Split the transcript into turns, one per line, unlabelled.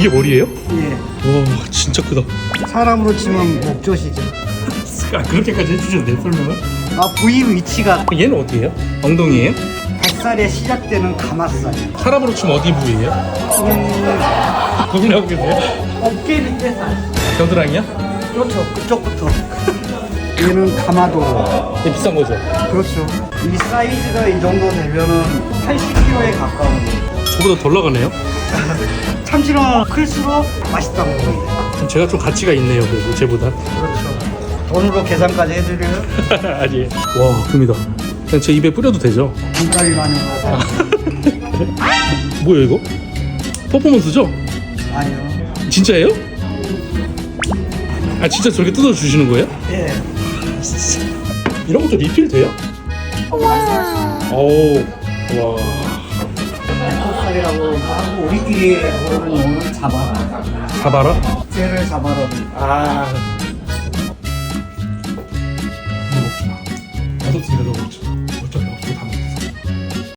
이게 머리예요?
예.
와 진짜 크다.
사람으로 치면 목젖이죠.
아 그렇게까지 해주셨네요 설명을?
아 부위 위치가
얘는 어디예요? 엉덩이예요?
뱃살에 시작되는 가마살.
사람으로 치면 어디 부위예요?
음,
고민하고 계세요?
어깨 밑에 살.
겨드랑이야?
그렇죠. 그쪽부터. 얘는 가마도로.
되게 비싼 거죠?
그렇죠. 이 사이즈가 이 정도 되면은 80kg에 가까운 거.
저보다 덜 나가네요?
참치는 클수록 맛있다는 거예요.
그럼 제가 좀 가치가 있네요 그래도 쟤보다
그렇죠. 돈으로 계산까지 해드려요.
아니에요 와 금이다 그냥 제 입에 뿌려도 되죠?
눈깔이 많이 나서.
뭐예요 이거? 퍼포먼스죠?
아니요.
진짜예요? 아 진짜 저렇게 뜯어 주시는 거예요?
예.
이런 것도 리필 돼요? 오, 와,
뱃살이라고 하고 우리끼리 오늘 오늘 잡아라.
잡아라.
쟤를 잡아라.
아. 맛없습니다, 저 먹죠.